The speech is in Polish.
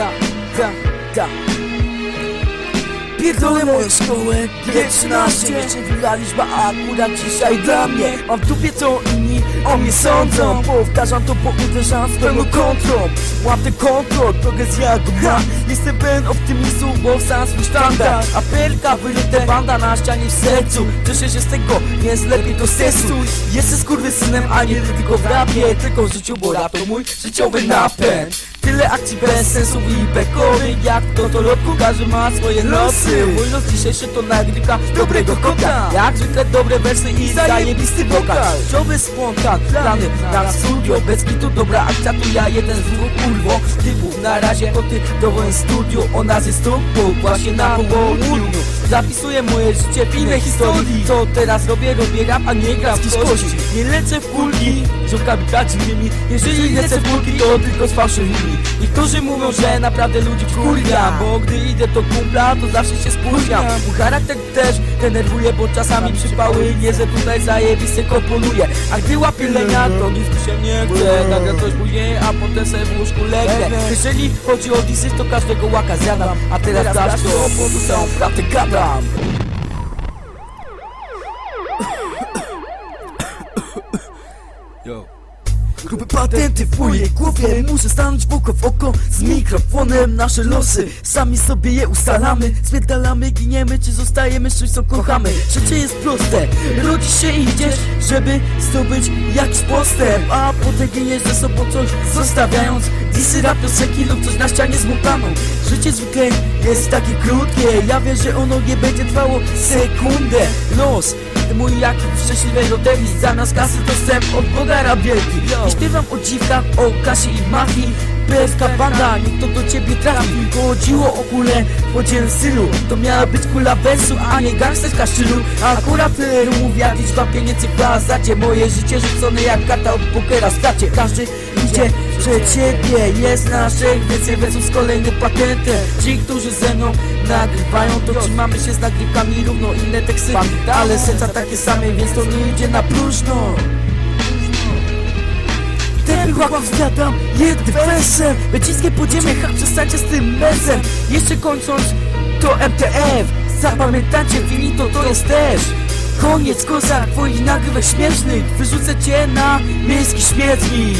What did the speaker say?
da, da, da. Pierdolę moją szkołę, G13 Jeszcze chwila liczba, a akurat dzisiaj dla mnie. Mam w dupie co inni o mnie sądzą. Powtarzam to, bo uderzam z pełną kontrą. Mam ten kontrol, progresja guma Jestem pełen optymizmu, bo sam swój sztandar Apelka, wyryte banda na ścianie w sercu. Cieszę się z tego, jest lepiej do sensu. Jestem skurwysynem, a nie tylko w rapie. Tylko w życiu, bo rap to mój życiowy napęd Tyle akcji bez sensu i bekowy Jak to to lotku, każdy ma swoje losy. Mój los dzisiejszy to nagrywka dobrego kota Jak zwykle dobre wersy i zajebisty wokal. Czowy spontan, plany na studio. Bez kitu dobra akcja, tu ja jeden z dwóch kurwo. Typów na razie to ty dowołem studio. O nazwie Stupu, właśnie na południu Zapisuję moje życie w innej historii. Co teraz robię, robię rap, a nie gram w kości. Nie lecę w kulki, ziomkami prawdziwymi Jeżeli lecę w kulki, to tylko z fałszywymi. Niektórzy mówią, że naprawdę ludzi wkurwiam Bo gdy idę do kumpla, to zawsze się spóźniam Mój charakter też denerwuje, bo czasami przypały Nie, że tutaj zajebisty komponuję. A gdy łapię lenia, to nic mi się nie chce. Nagram coś później, a potem sobie w łóżku legnę Jeżeli chodzi o disy, to każdego łaka zjadam. A teraz bo tu całą prawdę gadam job. Yo. Grube patenty w mojej głowie. Muszę stanąć w oko w oko Z mikrofonem. Nasze losy Sami sobie je ustalamy. Spierdalamy, giniemy czy zostajemy z czymś co kochamy. Życie jest proste. Rodzisz się i idziesz Żeby zdobyć jakiś postęp. A potem giniesz ze sobą coś Zostawiając disy, rap, lub coś na ścianie z mukaną Życie zwykle jest takie krótkie. Ja wiem, że ono nie będzie trwało sekundę. Los Mój jak w szczęśliwej loterii Zamiast kasy dostęp od Bogara wielki I śpiewam o dziwkach, o kasie i mafii. PSK banda, niech to do ciebie trafi. Chodziło o kulę w podzielnym stylu. To miała być kula wersu, a nie gangsterska stylu Akurat mówię, liczba pieniędzy w plazacie Moje życie rzucone jak karta od pokera Stracie, każdy idzie przed ciebie Jest naszych więcej wersów z kolejnym patentem. Ci, którzy ze mną nagrywają To trzymamy się z nagrywkami równo inne teksty. Ale serca takie same, więc to nie idzie na próżno. Ten chłopak zjadam jednym wersem Wyciskiem podziemie, ha, przestańcie z tym mesem. Jeszcze kończąc, to MTF Zapamiętajcie, finito to jest też. Koniec kozak twoich nagrywek śmiesznych Wyrzucę cię na miejski śmietnik